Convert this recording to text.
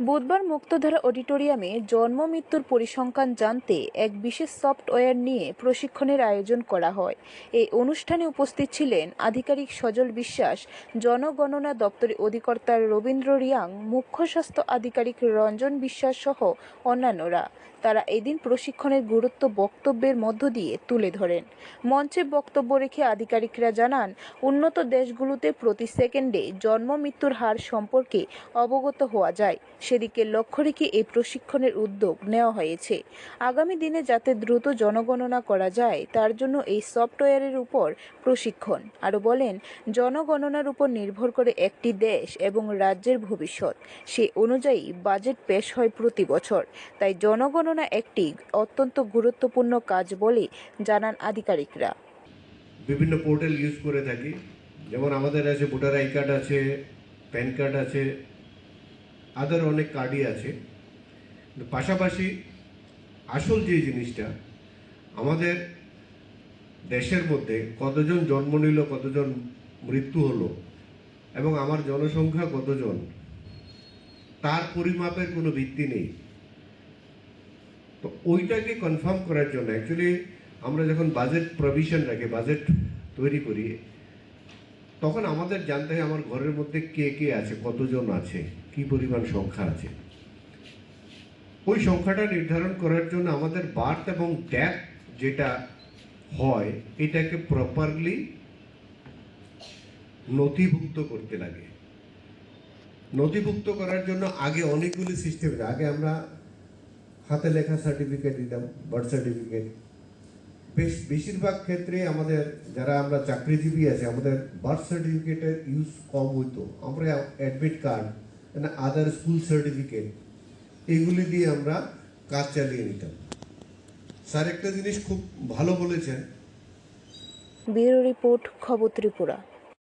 বুধবার মুক্তধারা অডিটোরিয়ামে জন্ম, মৃত্যুর পরিসংখ্যান জানতে এক বিশেষ সফটওয়্যার নিয়ে প্রশিক্ষণের আয়োজন করা হয়। এই অনুষ্ঠানে উপস্থিত ছিলেন আধিকারিক সজল বিশ্বাস, জনগণনা দপ্তরের অধিকর্তা রবীন্দ্র রিয়াং, মুখ্য স্বাস্থ্য আধিকারিক রঞ্জন বিশ্বাস সহ অন্যান্যরা। তারা এদিন প্রশিক্ষণের গুরুত্ব বক্তব্যের মধ্য দিয়ে তুলে ধরেন। মঞ্চে বক্তব্য রেখে আধিকারিকরা জানান, উন্নত দেশগুলোতে প্রতি সেকেন্ডে জন্ম, মৃত্যুর হার সম্পর্কে অবগত হওয়া যায়। সেদিকে লক্ষ্য রেখে এই প্রশিক্ষণের উদ্যোগ নেওয়া হয়েছে। আগামী দিনে যাতে দ্রুত জনগণনা করা যায়, তার জন্য এই সফটওয়্যারের উপর প্রশিক্ষণ। আরও বলেন, জনগণনার উপর নির্ভর করে একটি দেশ এবং রাজ্যের ভবিষ্যৎ। সে অনুযায়ী বাজেট পেশ হয় প্রতি বছর। তাই জনগণনা একটি অত্যন্ত গুরুত্বপূর্ণ কাজ বলে জানান আধিকারিকরা। বিভিন্ন পোর্টাল ইউজ করে থাকি। যেমন আমাদের আছে ভোটার আই কার্ড আছে, প্যান কার্ড আছে আদার অনেক কার্ডই আছে। পাশাপাশি আসল যে জিনিসটা, আমাদের দেশের মধ্যে কতজন জন্ম নিল, কতজন মৃত্যু হলো, এবং আমার জনসংখ্যা কতজন, তার পরিমাপের কোনো ভিত্তি নেই। তো ওইটাকে কনফার্ম করার জন্য অ্যাকচুয়ালি আমরা যখন বাজেট প্রভিশন রাখি বাজেট তৈরি করি, তখন আমাদের জানতে হয় আমার ঘরের মধ্যে কে কে আছে, কতজন আছে। কি পরিমাণ সংখ্যা আছে? ওই সংখ্যাটা নির্ধারণ করার জন্য আমাদের বার্থ এবং ডেথ যেটা হয়, এটাকে প্রপারলি নথিভুক্ত করতে লাগে। নথিভুক্ত করার জন্য আগে অনেকগুলি সিস্টেম আগে আমরা হাতে লেখা সার্টিফিকেট দিতাম বার্থ সার্টিফিকেট বেশ, বেশিরভাগ ক্ষেত্রে আমাদের যারা আমরা চাকরিজীবী আছে, আমাদের বার্থ সার্টিফিকেটের ইউজ কম হইতো। আমরা admit card Aadhaar school certificate এগুলি দিয়ে আমরা কাজ চালিয়ে নিতাম। স্যার, একটা জিনিস খুব ভালো বলেছেন। ব্যুরো রিপোর্ট খবর ত্রিপুরা।